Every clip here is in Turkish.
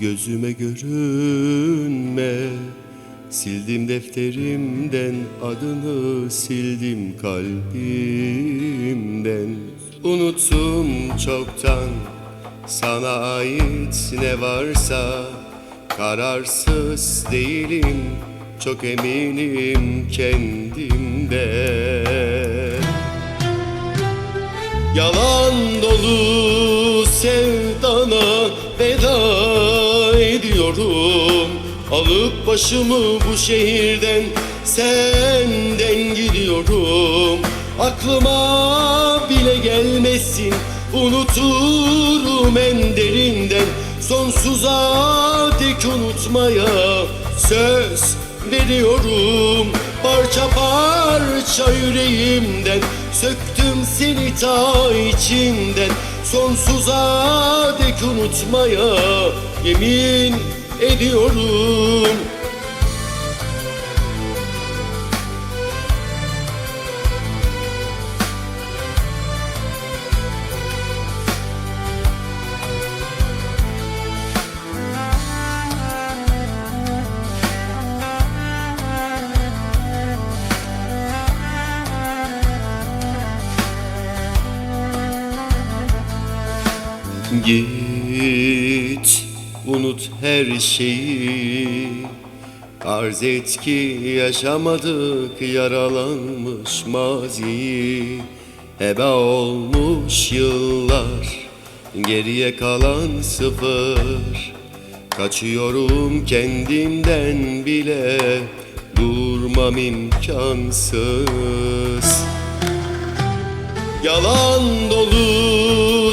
Gözüme görünme. Sildim defterimden adını sildim kalbimden. Unuttum çoktan sana ait ne varsa. Kararsız değilim çok eminim kendimden. Yalan dolu sevdana veda ediyorum Alıp başımı bu şehirden senden gidiyorum Aklıma bile gelmesin unuturum en derinden. Sonsuza dek unutmaya söz veriyorum Parça parça yüreğimden Söktüm seni ta içimden Sonsuza dek unutmaya yemin ediyorum Git. Unut her şeyi. Arz et ki yaşamadık yaralanmış maziyi. Heba olmuş yıllar Geriye kalan sıfır. Kaçıyorum kendimden bile Durmam imkansız. Yalan dolu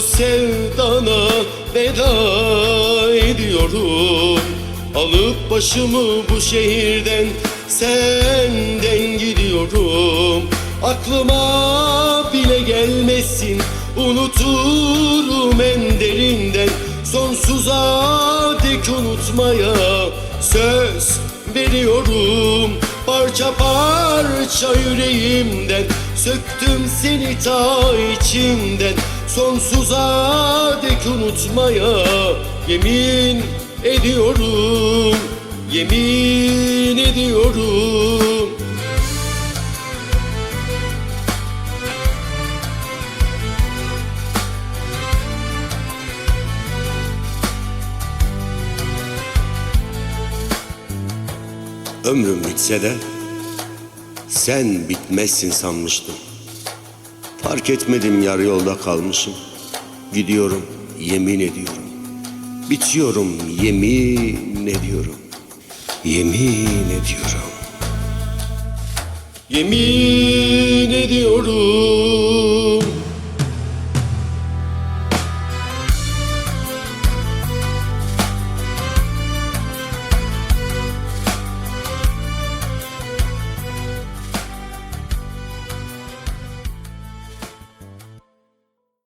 sevdana veda ediyorum Alıp başımı bu şehirden senden gidiyorum Aklıma bile gelmesin unuturum en derinden. Sonsuza dek unutmaya söz veriyorum. Parça parça yüreğimden Söktüm seni ta içimden Sonsuza dek unutmaya yemin ediyorum Yemin ediyorum Ömrüm bitse de sen bitmezsin sanmıştım. Fark etmedim yarı yolda kalmışım. Gidiyorum yemin ediyorum. Bitiyorum yemin ediyorum. Yemin ediyorum. Yemin ediyorum.